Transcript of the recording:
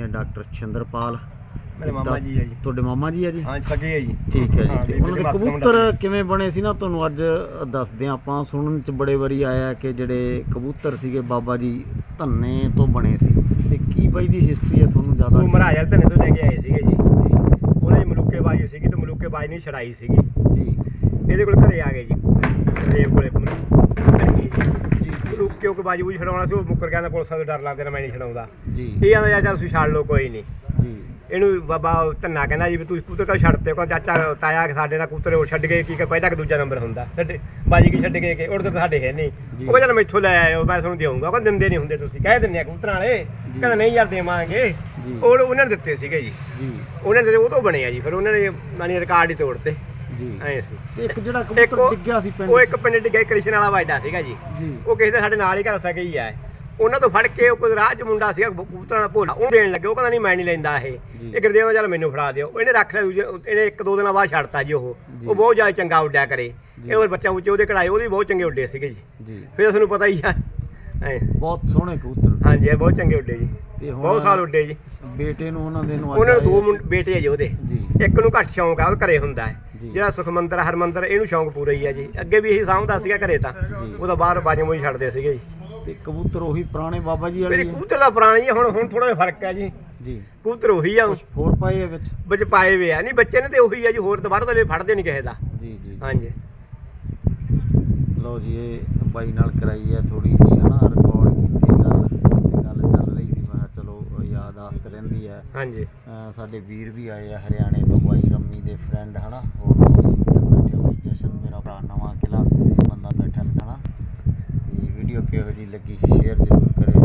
ਹੈ ਡਾਕਟਰ ਚੰਦਰਪਾਲ ਮੇਰੇ ਮਾਮਾ ਜੀ ਹੈ ਜੀ। ਤੁਹਾਡੇ ਮਾਮਾ ਜੀ ਹੈ ਜੀ? ਹਾਂ ਸਕੇ ਹੈ ਜੀ। ਠੀਕ ਹੈ ਜੀ ਤੇ ਉਹਨਾਂ ਦੇ ਦੇ ਕਬੂਤਰ ਕਿਵੇਂ ਬਣੇ ਸੀ ਨਾ? ਤੁਹਾਨੂੰ ਅੱਜ ਦੱਸਦੇ ਹਾਂ ਆਪਾਂ। ਸੁਣਨ ਚ ਬੜੇ ਵਾਰੀ ਆਇਆ ਕਿ ਜਿਹੜੇ ਕਬੂਤਰ ਸੀਗੇ ਬਾਬਾ ਜੀ ਧੰਨੇ ਤੋਂ ਬਣੇ ਸੀ। ਤੇ ਕੀ ਬਾਈ ਦੀ ਹਿਸਟਰੀ ਹੈ ਤੁਹਾਨੂੰ ਜ਼ਿਆਦਾ ਉਹ ਮਹਾਰਾਜ ਧੰਨੇ ਤੋਂ ਲੈ ਕੇ ਆਏ ਸੀਗੇ ਜੀ। ਜੀ। ਉਹਨਾਂ ਦੀ ਮਲੂਕੇ ਬਾਜੀ ਸੀਗੀ ਤੇ ਮਲੂਕੇ ਬਾਜੀ ਨਹੀਂ ਛੜਾਈ ਸੀਗੀ। ਜੀ। ਇਹਦੇ ਕੋਲ ਘਰੇ ਆ ਗਏ ਜੀ। ਦੇਵ ਕੋਲੇ। ਉਹ ਬਾਜੀ ਬੂਜੀ ਛਡਾਉਣਾ ਸੀ ਉਹ ਮੁੱਕਰ ਗਿਆ ਪੁਲਿਸਾਂ ਤੋਂ ਡਰ ਲੱਗਦੇ ਨੇ ਮੈਂ ਨਹੀਂ ਛਡਾਉਂਦਾ। ਜੀ। ਇਹ ਆਂਦਾ ਚੱਲ ਤੁਸੀਂ ਛੱਡ ਲਓ ਕੋਈ ਨਹੀਂ। ਜੀ। ਇਹਨੂੰ ਬਾਬਾ ਧੰਨਾ ਕਹਿੰਦਾ ਜੀ ਵੀ ਤੁਸੀਂ ਕਬੂਤਰ ਕਾ ਛੱਡਤੇ ਕੋ ਚਾਚਾ ਤਾਇਆ ਕਿ ਸਾਡੇ ਨਾਲ ਕਬੂਤਰ ਉਹ ਛੱਡ ਗਏ ਕੀ ਕਿ ਪਹਿਲਾ ਕਿ ਦੂਜਾ ਨੰਬਰ ਹੁੰਦਾ? ਛੱਡ ਬਾਜੀ ਕੀ ਛੱਡ ਗਏ ਕਿ ਉੜਦੇ ਤਾਂ ਸਾਡੇ ਹੈ ਨਹੀਂ। ਉਹ ਕਹਿੰਦਾ ਮੈਥੋਂ ਲੈ ਆਇਓ ਮੈਂ ਤੁਹਾਨੂੰ ਦੇਵਾਂਗਾ ਉਹ ਦਿੰਦੇ ਨਹੀਂ ਹੁੰਦੇ ਤੁਸੀਂ ਕਹਿ ਦਿੰਦੇ ਆ ਕਬੂਤਰਾਂ ਵਾਲੇ। ਕਹਿੰਦਾ ਨਹੀਂ ਯਾਰ ਦੇਵਾਂਗੇ। ਉਹ ਉਹਨਾਂ ਨੇ ਦਿੱਤੇ ਸੀਗੇ ਜੀ। ਜੀ। ਉਹਨਾਂ ਦੇ ਉਹ ਤੋਂ ਬਣੇ ਆ ਜੀ ਫਿਰ ਉਹਨਾਂ ਨੇ ਨਾਨੀ ਰਿਕਾਰਡ ਹੀ ਤੋੜਤੇ ਜੀ। ਐ ਸੀ। ਤੇ ਇੱਕ ਜਿਹੜਾ ਇੱਕ ਕਬੂਤਰ ਉਹ- ਡਿੱਗਿਆ ਸੀ ਪਿੰਡ ਉਹ ਚ। ਇੱਕ ਪਿੰਡ ਡਿੱਗਾ ਕ੍ਰਿਸ਼ਨ ਵਾਲਾ ਵੱਜਦਾ ਸੀਗਾ ਜੀ। ਜੀ। ਉਹ ਕਿਸੇ ਦੇ ਸਾਡੇ ਨਾਲ ਹੀ ਘਰ ਸਕੇ ਹੀ ਉਹਨਾਂ ਤੋਂ ਫੜ ਕੇ ਉਹ ਕੋਈ ਰਾਹ 'ਚ ਮੁੰਡਾ ਸੀਗਾ ਕਬੂਤਰਾਂ ਦਾ ਭੋਲਾ। ਉਹ ਦੇਣ ਲੱਗੇ ਉਹ ਕਹਿੰਦਾ ਨਹੀਂ ਮੈਂ ਨਹੀਂ ਲੈਂਦਾ ਇਹ। ਜੀ। ਇਹ ਗੁਰਦੇਵ ਦਾ ਚੱਲ ਮੈਨੂੰ ਫੜਾ ਦਿਓ। ਇਹਨੇ ਰੱਖ ਲਿਆ ਦੂਜੇ ਇਹਨੇ ਇੱਕ ਦੋ ਦਿਨਾਂ ਬਾਅਦ ਛੱਡਤਾ ਜੀ ਉਹ। ਜੀ। ਉਹ ਬਹੁਤ ਜ਼ਿਆਦਾ ਚੰਗਾ ਉੱਡਿਆ ਕਰੇ। ਜੀ। ਇਹ ਹੋਰ ਬੱਚਾ ਉੱਚੇ ਉਹਦੇ ਕਢਾਏ ਉਹਦੇ ਵੀ ਬਹੁਤ ਚੰਗੇ ਉੱਡੇ ਸੀਗੇ ਜੀ। ਜੀ। ਫਿਰ ਤੁਹਾਨੂੰ ਪਤਾ ਹੀ ਆ। ਐਂ। ਬਹੁਤ ਸੋਹਣੇ ਕਬੂਤਰ। ਹਾਂਜੀ ਇਹ ਬਹੁਤ ਚੰਗੇ ਉੱਡੇ ਜੀ। ਤੇ ਹੁਣ ਬਹੁਤ ਸਾਲ ਉੱਡੇ ਜੀ। ਬੇਟੇ ਨੂੰ ਉਹਨਾਂ ਦੇ ਨੂੰ ਅੱਜ ਉਹਨਾਂ ਨੂੰ ਦੋ ਆਏ- ਮੁੰਡੇ ਬੇਟੇ ਆ ਜੀ ਉਹਦੇ। ਜੀ। ਇੱਕ ਨੂੰ ਘੱਟ ਸ਼ੌਂਕ ਆ ਉਹ ਘਰੇ ਹੁੰਦਾ ਹੈ। ਜਿਹੜਾ ਸੁਖਮੰਦਰ ਹਰਮੰਦਰ ਇਹਨੂੰ ਸ਼ੌਂਕ ਪੂਰਾ ਹੀ ਆ ਜੀ। ਅੱਗੇ ਵੀ ਇਹੀ ਸਾਂਭਦਾ ਸੀਗਾ ਘਰੇ ਤਾਂ। ਜੀ। ਉਹ ਤਾਂ ਬਾਹਰ ਬਾਜੇ ਮੂੰਹ ਛੱਡਦੇ ਸੀਗੇ ਜੀ। ਤੇ ਕਬੂਤਰ ਉਹੀ ਪੁਰਾਣੇ ਬਾਬਾ ਜੀ ਵਾਲੇ ਮੇਰੇ ਹੀ ਆ? ਕਬੂਤਰ ਦਾ ਪੁਰਾਣੀ ਆ ਹੁਣ ਹੁਣ ਥੋੜਾ ਜਿਹਾ ਫ਼ਰਕ ਹੈ ਜੀ। ਜੀ। ਕਬੂਤਰ ਉਹੀ ਆ। ਹੋਰ ਪਾਏ ਆ ਵਿੱਚ? ਵਿੱਚ ਪਾਏ ਵੇ ਆ। ਨਹੀਂ ਬੱਚੇ ਨੇ ਤੇ ਉਹੀ ਆ ਜੀ ਹੋਰ ਦੁਬਾਰਾ ਤਾਂ ਲੈ ਫੜਦੇ ਨਹੀਂ ਕਿਸੇ ਦਾ। ਜੀ ਜੀ। ਹਾਂਜੀ। ਲਓ ਜੀ ਇਹ ਬਾਈ ਨਾਲ ਕਰਾਈ ਹੈ ਥੋੜੀ ਜੀ ਹਨਾ ਰਿਕਾਰਡ ਕੀਤੀ ਗੱਲ ਤੇ ਗੱਲ ਚੱਲ ਰਹੀ ਸੀ ਮੈਂ ਕਿਹਾ ਚਲੋ ਯਾਦਾਸ਼ਤ ਰਹਿੰਦੀ ਹੈ ਹਾਂਜੀ। ਸਾਡੇ ਵੀਰ ਵੀ ਆਏ ਆ ਹਰਿਆਣੇ ਤੋਂ, ਬਾਈ ਰੰਮੀ ਦੇ ਫਰੈਂਡ ਹਨਾ? ਹੋਰ ਦੋਸਤ ਮਿੱਤਰ ਬੈਠੇ ਹੋਏ ਜਸ਼ਨ ਮੇਰਾ ਭਰਾ, ਨਵਾਂ ਕਿਲਾ ਬੰਦਾ ਬੈਠਾ ਹਨਾ? ਤੇ ਵੀਡੀਓ ਕਿਹੋ ਜੀ ਲੱਗੀ ਸ਼ੇਅਰ ਜ਼ਰੂਰ ਕਰਿਓ।